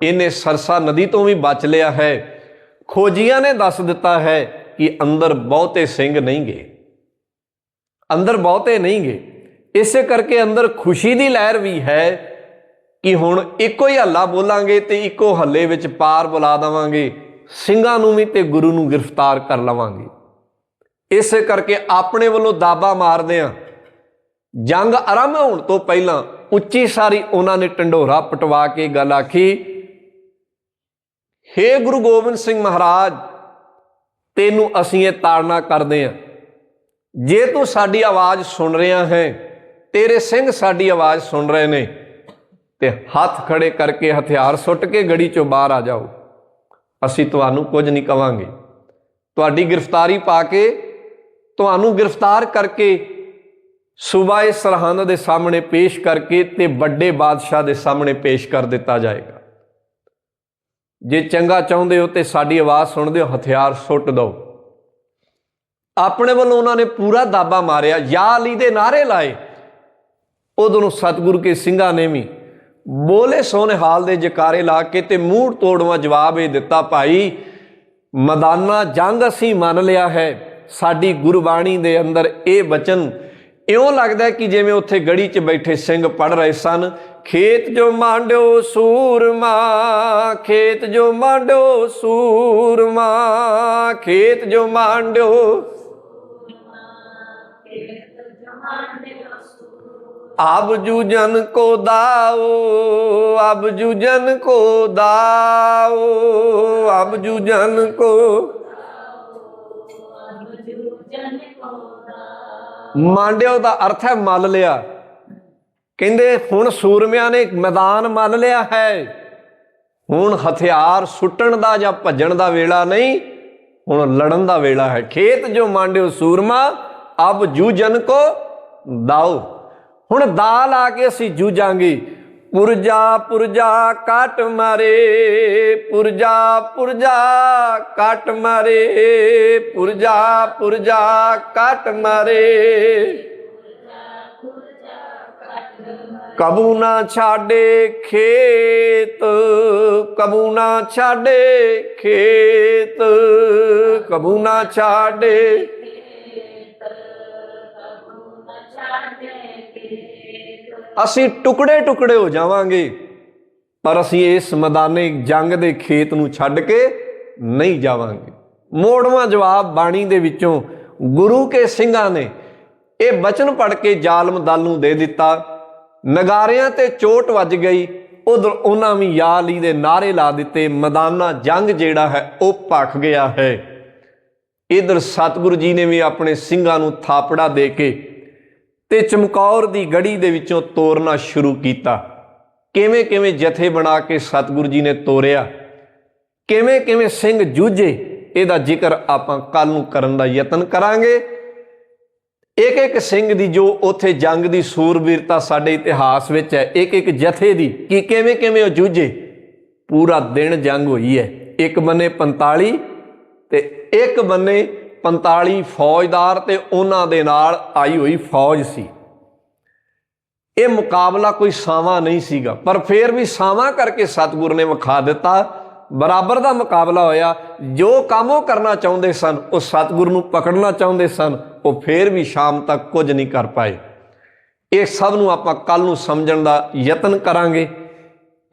ਇਹਨੇ ਸਰਸਾ ਨਦੀ ਤੋਂ ਵੀ ਬਚ ਲਿਆ ਹੈ। ਖੋਜੀਆਂ ਨੇ ਦੱਸ ਦਿੱਤਾ ਹੈ ਕਿ ਅੰਦਰ ਬਹੁਤੇ ਸਿੰਘ ਨਹੀਂ ਗਏ। ਅੰਦਰ ਬਹੁਤੇ ਨਹੀਂ ਗਏ। ਇਸੇ ਕਰਕੇ ਅੰਦਰ ਖੁਸ਼ੀ ਦੀ ਲਹਿਰ ਵੀ ਹੈ ਕਿ ਹੁਣ ਇੱਕੋ ਹੀ ਹੱਲਾ ਬੋਲਾਂਗੇ ਤੇ ਇੱਕੋ ਹੱਲੇ ਵਿੱਚ ਪਾਰ ਬੁਲਾ ਦੇਵਾਂਗੇ। ਸਿੰਘਾਂ ਨੂੰ ਵੀ ਤੇ ਗੁਰੂ ਨੂੰ ਗ੍ਰਿਫਤਾਰ ਕਰ ਲਵਾਂਗੇ। ਇਸੇ ਕਰਕੇ ਆਪਣੇ ਵੱਲੋਂ ਦਾਬਾ ਮਾਰਦੇ ਆ ਜੰਗ ਆਰੰਭ ਹੋਣ ਤੋਂ ਪਹਿਲਾਂ ਉੱਚੀ ਸਾਰੀ ਉਹਨਾਂ ਨੇ ਢੰਡੋਰਾ ਪਟਵਾ ਕੇ ਗੱਲ ਆਖੀ ਹੇ ਗੁਰੂ ਗੋਬਿੰਦ ਸਿੰਘ ਮਹਾਰਾਜ, ਤੈਨੂੰ ਅਸੀਂ ਇਹ ਤਾੜਨਾ ਕਰਦੇ ਆ ਜੇ ਤੂੰ ਸਾਡੀ ਆਵਾਜ਼ ਸੁਣ ਰਿਹਾ ਹੈ, ਤੇਰੇ ਸਿੰਘ ਸਾਡੀ ਆਵਾਜ਼ ਸੁਣ ਰਹੇ ਨੇ, ਤੇ ਹੱਥ ਖੜੇ ਕਰਕੇ ਹਥਿਆਰ ਸੁੱਟ ਕੇ ਗੜੀ ਚੋਂ ਬਾਹਰ ਆ ਜਾਓ। ਅਸੀਂ ਤੁਹਾਨੂੰ ਕੁਝ ਨਹੀਂ ਕਵਾਂਗੇ। ਤੁਹਾਡੀ ਗ੍ਰਿਫਤਾਰੀ ਪਾ ਕੇ, ਤੁਹਾਨੂੰ ਗ੍ਰਿਫਤਾਰ ਕਰਕੇ ਸੂਬਾਏ ਸਰਹੰਦ ਦੇ ਸਾਹਮਣੇ ਪੇਸ਼ ਕਰਕੇ ਤੇ ਵੱਡੇ ਬਾਦਸ਼ਾਹ ਦੇ ਸਾਹਮਣੇ ਪੇਸ਼ ਕਰ ਦਿੱਤਾ ਜਾਏਗਾ। ਜੇ ਚੰਗਾ ਚਾਹੁੰਦੇ ਹੋ ਤੇ ਸਾਡੀ ਆਵਾਜ਼ ਸੁਣਦੇ ਹੋ, ਹਥਿਆਰ ਸੁੱਟ ਦਿਓ। ਆਪਣੇ ਵੱਲੋਂ ਉਹਨਾਂ ਨੇ ਪੂਰਾ ਦਾਬਾ ਮਾਰਿਆ ਯਾ ਅਲੀ ਦੇ ਨਾਰੇ ਲਾਏ। ਉਦੋਂ ਨੂੰ ਸਤਿਗੁਰੂ ਕੇ ਸਿੰਘਾਂ ਨੇ ਵੀ ਬੋਲੇ ਸੋਹਣੇ ਹਾਲ ਦੇ ਜਕਾਰੇ ਲਾ ਕੇ ਤੇ ਮੂੜ ਤੋੜਵਾ ਜਵਾਬ ਇਹ ਦਿੱਤਾ, ਭਾਈ, ਮਦਾਨਾ ਜੰਗ ਅਸੀਂ ਮੰਨ ਲਿਆ ਹੈ। ਸਾਡੀ ਗੁਰਬਾਣੀ ਦੇ ਅੰਦਰ ਇਹ ਬਚਨ ਇਉਂ ਲੱਗਦਾ ਕਿ ਜਿਵੇਂ ਉੱਥੇ ਗੜੀ 'ਚ ਬੈਠੇ ਸਿੰਘ ਪੜ ਰਹੇ ਸਨ, ਖੇਤ ਜੋ ਮਾਂਡਿਓ ਸੂਰਮਾ, ਖੇਤ ਜੋ ਮਾਂਡਿਓ ਸੂਰਮਾ, ਖੇਤ ਜੋ ਮਾਂਡਿਓ ਆਬ ਜੂਜਨ ਕੋ ਦਾਓ ਆਬ ਜੂਜਨ ਕੋ ਦਾਓ ਆਬ ਜੂਜਨ ਕੋ ਮਾਂਡਿਓ ਦਾ ਅਰਥ ਹੈ ਮੰਨ ਲਿਆ। ਕਹਿੰਦੇ, ਹੁਣ ਸੂਰਮਿਆਂ ਨੇ ਮੈਦਾਨ ਮੰਨ ਲਿਆ ਹੈ। ਹੁਣ ਹਥਿਆਰ ਸੁੱਟਣ ਦਾ ਜਾਂ ਭੱਜਣ ਦਾ ਵੇਲਾ ਨਹੀਂ, ਹੁਣ ਲੜਨ ਦਾ ਵੇਲਾ ਹੈ। ਖੇਤ ਜੋ ਮਾਂਡਿਓ ਸੂਰਮਾ ਅਬ ਜੂਜਨ ਕੋ ਦਾਓ। ਹੁਣ ਦਾ ਲਾ ਕੇ ਅਸੀਂ ਜੂਜਾਂਗੇ ਪੁਰਜਾ ਪੁਰਜਾ ਕਾਟ ਮਾਰੇ, ਪੁਰਜਾ ਪੁਰਜਾ ਕਾਟ ਮਾਰੇ, ਪੁਰਜਾ ਪੁਰਜਾ ਕਾਟ ਮਾਰੇ। ਕਬੂ ਨਾ ਛਾੜੇ ਖੇਤ, ਕਬੂ ਨਾ ਛਾੜੇ ਖੇਤ, ਕਬੂ ਨਾ ਛਾੜੇ ਅਸੀਂ ਟੁਕੜੇ ਟੁਕੜੇ ਹੋ ਜਾਵਾਂਗੇ, ਪਰ ਅਸੀਂ ਇਸ ਮੈਦਾਨੇ ਜੰਗ ਦੇ ਖੇਤ ਨੂੰ ਛੱਡ ਕੇ ਨਹੀਂ ਜਾਵਾਂਗੇ। ਮੋੜਵਾ ਜਵਾਬ ਬਾਣੀ ਦੇ ਵਿੱਚੋਂ ਗੁਰੂ ਕੇ ਸਿੰਘਾਂ ਨੇ ਇਹ ਬਚਨ ਪੜ ਕੇ ਜ਼ਾਲਮ ਦਲ ਨੂੰ ਦੇ ਦਿੱਤਾ। ਨਗਾਰਿਆਂ ਤੇ ਚੋਟ ਵੱਜ ਗਈ, ਉਧਰ ਉਹਨਾਂ ਵੀ ਯਾ ਅਲੀ ਦੇ ਨਾਰੇ ਲਾ ਦਿੱਤੇ, ਮੈਦਾਨਾ ਜੰਗ ਜਿਹੜਾ ਹੈ ਉਹ ਭਖ ਗਿਆ ਹੈ। ਇਧਰ ਸਤਿਗੁਰੂ ਜੀ ਨੇ ਵੀ ਆਪਣੇ ਸਿੰਘਾਂ ਨੂੰ ਥਾਪੜਾ ਦੇ ਕੇ ਤੇ ਚਮਕੌਰ ਦੀ ਗੜੀ ਦੇ ਵਿੱਚੋਂ ਤੋਰਨਾ ਸ਼ੁਰੂ ਕੀਤਾ। ਕਿਵੇਂ ਕਿਵੇਂ ਜਥੇ ਬਣਾ ਕੇ ਸਤਿਗੁਰੂ ਜੀ ਨੇ ਤੋਰਿਆ। ਕਿਵੇਂ ਕਿਵੇਂ ਸਿੰਘ ਜੂਝੇ, ਇਹਦਾ ਜ਼ਿਕਰ ਆਪਾਂ ਕੱਲ ਨੂੰ ਕਰਨ ਦਾ ਯਤਨ ਕਰਾਂਗੇ। ਇੱਕ ਇੱਕ ਸਿੰਘ ਦੀ ਜੋ ਉੱਥੇ ਜੰਗ ਦੀ ਸੂਰਬੀਰਤਾ ਸਾਡੇ ਇਤਿਹਾਸ ਵਿੱਚ ਹੈ ਇੱਕ ਇੱਕ ਜਥੇ ਦੀ, ਕਿ ਕਿਵੇਂ ਕਿਵੇਂ ਉਹ ਜੂਝੇ। ਪੂਰਾ ਦਿਨ ਜੰਗ ਹੋਈ ਹੈ। ਇੱਕ ਬੰਨੇ 45 ਤੇ ਇੱਕ ਬੰਨੇ 45 ਫੌਜਦਾਰ ਤੇ ਉਹਨਾਂ ਦੇ ਨਾਲ ਆਈ ਹੋਈ ਫੌਜ ਸੀ। ਇਹ ਮੁਕਾਬਲਾ ਕੋਈ ਸਾਵਾ ਨਹੀਂ ਸੀਗਾ, ਪਰ ਫੇਰ ਵੀ ਸਾਵਾ ਕਰਕੇ ਸਤਿਗੁਰ ਨੇ ਵਿਖਾ ਦਿੱਤਾ। ਬਰਾਬਰ ਦਾ ਮੁਕਾਬਲਾ ਹੋਇਆ। ਜੋ ਕੰਮ ਉਹ ਕਰਨਾ ਚਾਹੁੰਦੇ ਸਨ, ਉਹ ਸਤਿਗੁਰ ਨੂੰ ਪਕੜਨਾ ਚਾਹੁੰਦੇ ਸਨ, ਉਹ ਫੇਰ ਵੀ ਸ਼ਾਮ ਤੱਕ ਕੁਝ ਨਹੀਂ ਕਰ ਪਾਏ। ਇਹ ਸਭ ਨੂੰ ਆਪਾਂ ਕੱਲ ਨੂੰ ਸਮਝਣ ਦਾ ਯਤਨ ਕਰਾਂਗੇ।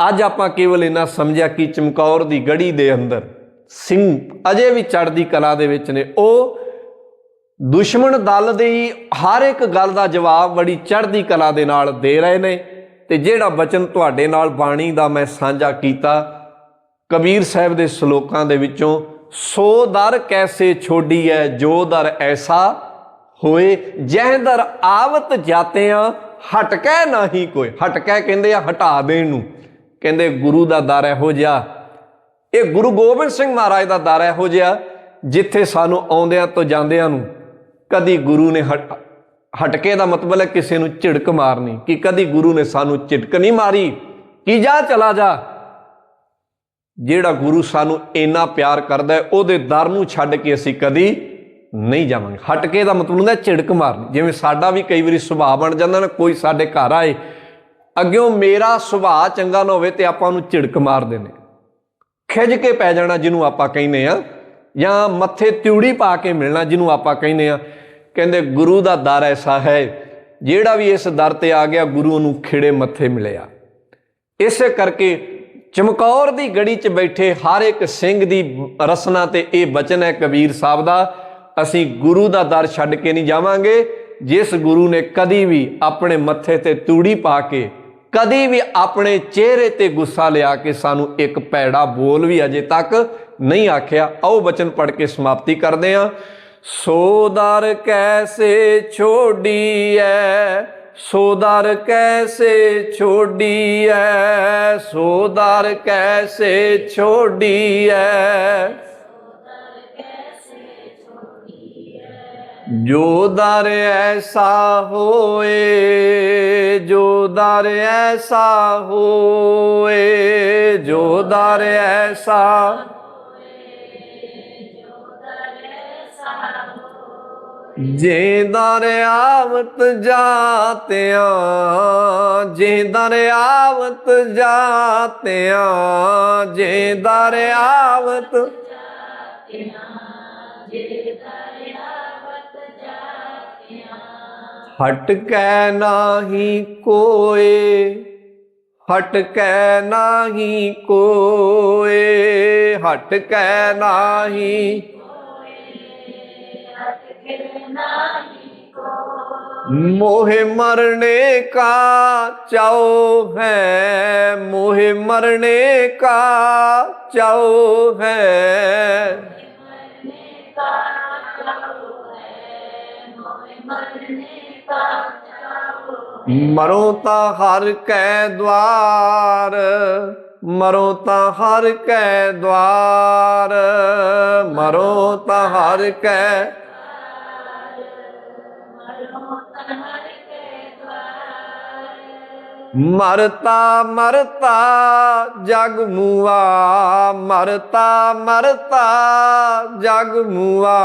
ਅੱਜ ਆਪਾਂ ਕੇਵਲ ਇਹਨਾਂ ਸਮਝਿਆ ਕਿ ਚਮਕੌਰ ਦੀ ਗੜੀ ਦੇ ਅੰਦਰ ਸਿੰਘ ਅਜੇ ਵੀ ਚੜ੍ਹਦੀ ਕਲਾ ਦੇ ਵਿੱਚ ਨੇ। ਉਹ ਦੁਸ਼ਮਣ ਦਲ ਦੀ ਹਰ ਇੱਕ ਗੱਲ ਦਾ ਜਵਾਬ ਬੜੀ ਚੜ੍ਹਦੀ ਕਲਾ ਦੇ ਨਾਲ ਦੇ ਰਹੇ ਨੇ। ਤੇ ਜਿਹੜਾ ਬਚਨ ਤੁਹਾਡੇ ਨਾਲ ਬਾਣੀ ਦਾ ਮੈਂ ਸਾਂਝਾ ਕੀਤਾ, ਕਬੀਰ ਸਾਹਿਬ ਦੇ ਸ਼ਲੋਕਾਂ ਦੇ ਵਿੱਚੋਂ, ਸੋ ਦਰ ਕੈਸੇ ਛੋਡੀ ਹੈ ਜੋ ਦਰ ਐਸਾ ਹੋਏ, ਜਹ ਦਰ ਆਵਤ ਜਾਤਿਆਂ, ਹਟਕੈ ਨਹੀਂ ਕੋਈ ਹਟਕੈ ਕਹਿੰਦੇ ਆ ਹਟਾ ਦੇਣ ਨੂੰ। ਕਹਿੰਦੇ ਗੁਰੂ ਦਾ ਦਰ ਇਹੋ ਜਿਹਾ ਇਹ ਗੁਰੂ ਗੋਬਿੰਦ ਸਿੰਘ ਮਹਾਰਾਜ ਦਾ ਦਰ ਇਹੋ ਜਿਹਾ ਜਿੱਥੇ ਸਾਨੂੰ ਆਉਂਦਿਆਂ ਤੋਂ ਜਾਂਦਿਆਂ ਨੂੰ ਕਦੀ ਗੁਰੂ ਨੇ ਹਟ ਹਟਕੇ ਦਾ ਮਤਲਬ ਹੈ ਕਿਸੇ ਨੂੰ ਝਿੜਕ ਮਾਰਨੀ, ਕਿ ਕਦੀ ਗੁਰੂ ਨੇ ਸਾਨੂੰ ਝਿੜਕ ਨਹੀਂ ਮਾਰੀ। ਕਿ ਜਾ, ਚਲਾ ਜਾ। ਜਿਹੜਾ ਗੁਰੂ ਸਾਨੂੰ ਇੰਨਾ ਪਿਆਰ ਕਰਦਾ ਹੈ, ਉਹਦੇ ਦਰ ਨੂੰ ਛੱਡ ਕੇ ਅਸੀਂ ਕਦੀ ਨਹੀਂ ਜਾਵਾਂਗੇ। ਹਟਕੇ ਦਾ ਮਤਲਬ ਹੁੰਦਾ ਝਿੜਕ ਮਾਰਨੀ। ਜਿਵੇਂ ਸਾਡਾ ਵੀ ਕਈ ਵਾਰੀ ਸੁਭਾਅ ਬਣ ਜਾਂਦਾ ਨਾ, ਕੋਈ ਸਾਡੇ ਘਰ ਆਏ, ਅੱਗਿਓਂ ਮੇਰਾ ਸੁਭਾਅ ਚੰਗਾ ਨਾ ਹੋਵੇ ਤੇ ਆਪਾਂ ਨੂੰ ਝਿੜਕ ਮਾਰ ਨੇ ਖਿੱਚ ਕੇ ਪੈ ਜਾਣਾ ਜਿਹਨੂੰ ਆਪਾਂ ਕਹਿੰਦੇ ਆ, ਜਾਂ ਮੱਥੇ ਤਿਉੜੀ ਪਾ ਕੇ ਮਿਲਣਾ ਜਿਹਨੂੰ ਆਪਾਂ ਕਹਿੰਦੇ ਆ। ਕਹਿੰਦੇ ਗੁਰੂ ਦਾ ਦਰ ਐਸਾ ਹੈ, ਜਿਹੜਾ ਵੀ ਇਸ ਦਰ ਤੇ ਆ ਗਿਆ, ਗੁਰੂ ਨੂੰ ਖਿੜੇ ਮੱਥੇ ਮਿਲਿਆ। ਇਸੇ ਕਰਕੇ ਚਮਕੌਰ ਦੀ ਗੜੀ 'ਚ ਬੈਠੇ ਹਰ ਇੱਕ ਸਿੰਘ ਦੀ ਰਸਨਾ ਤੇ ਇਹ ਬਚਨ ਹੈ, ਕਬੀਰ ਸਾਹਿਬ ਦਾ, ਅਸੀਂ ਗੁਰੂ ਦਾ ਦਰ ਛੱਡ ਕੇ ਨਹੀਂ ਜਾਵਾਂਗੇ। ਜਿਸ ਗੁਰੂ ਨੇ ਕਦੀ ਵੀ ਆਪਣੇ ਮੱਥੇ ਤੇ ਤੂੜੀ ਪਾ ਕੇ ਕਦੀ ਵੀ ਆਪਣੇ ਚਿਹਰੇ ਤੇ ਗੁੱਸਾ ਲਿਆ ਕੇ ਸਾਨੂੰ ਇੱਕ ਪੈੜਾ ਬੋਲ ਵੀ ਅਜੇ ਤੱਕ ਨਹੀਂ ਆਖਿਆ। ਆਓ ਬਚਨ ਪੜ੍ਹ ਕੇ ਸਮਾਪਤੀ ਕਰਦੇ ਹਾਂ। ਸੋ ਦਰ ਕੈਸੇ ਛੋੜੀ ਐ? ਸੋ ਦਰ ਕੈਸੇ ਛੋੜੀ ਐ? ਸੋ ਦਰ ਕੈਸੇ ਛੋੜੀ ਐ? ਜੋ ਦਰ ਐਸਾ ਹੋਏ, ਜੋ ਦਰ ਐਸਾ ਹੋਏ, ਜੋ ਦਰ ਐਸਾ ਜੇ ਦਰ ਆਵਤ ਜਾਤਿਆਂ, ਜੇ ਦਰ ਆਵਤ ਜਾਤਿਆਂ, ਜੇ ਦਰ ਆਵਤ ਹਟ ਕੈ ਨਾਹੀ ਕੋਏ ਹਟ ਕੈ ਨਾਹੀ ਕੋਏ ਹਟ ਕੈ ਨਾਹੀ मोहे मरने का चाओ है मोहे मरने का चाओ है ਮਰੋ ਤਾਂ ਹਰ ਕੈ ਦਵਾਰ, ਮਰੋ ਤਾਂ ਹਰ ਕੈ ਦਵਾਰ, ਮਰੋ ਤਾਂ ਹਰ ਕੈ ਮਰਤਾ ਮਰਤਾ, ਜਗ ਮੂਆ, ਮਰਤਾ ਮਰਤਾ, ਜਗ ਮੂਆ।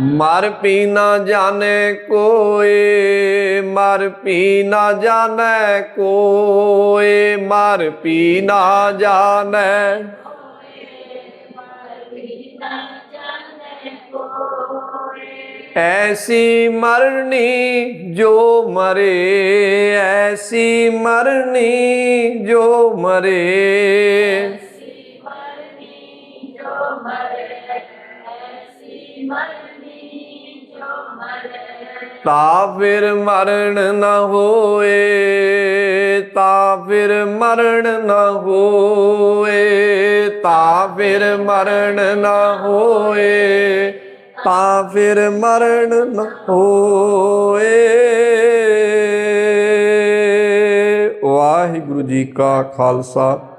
ਮਰ ਪੀ ਨਾ ਜਾਣੇ ਕੋਏ, ਮਰ ਪੀ ਨਾ ਜਾਣੇ ਕੋਏ, ਮਰ ਪੀ ਨਾ ਜਾਣੇ। ਐਸੀ ਮਰਨੀ ਜੋ ਮਰੇ, ਐਸੀ ਮਰਨੀ ਜੋ ਮਰੇ। ਤਾ ਫਿਰ ਮਰਨ ਨਾ ਹੋਏ, ਤਾ ਫਿਰ ਮਰਨ ਨਾ ਹੋਏ, ਤਾ ਫਿਰ ਮਰਨ ਨਾ ਹੋਏ, ਤਾ ਫਿਰ ਮਰਨ ਨਾ ਹੋਏ। ਵਾਹਿਗੁਰੂ ਜੀ ਕਾ ਖਾਲਸਾ।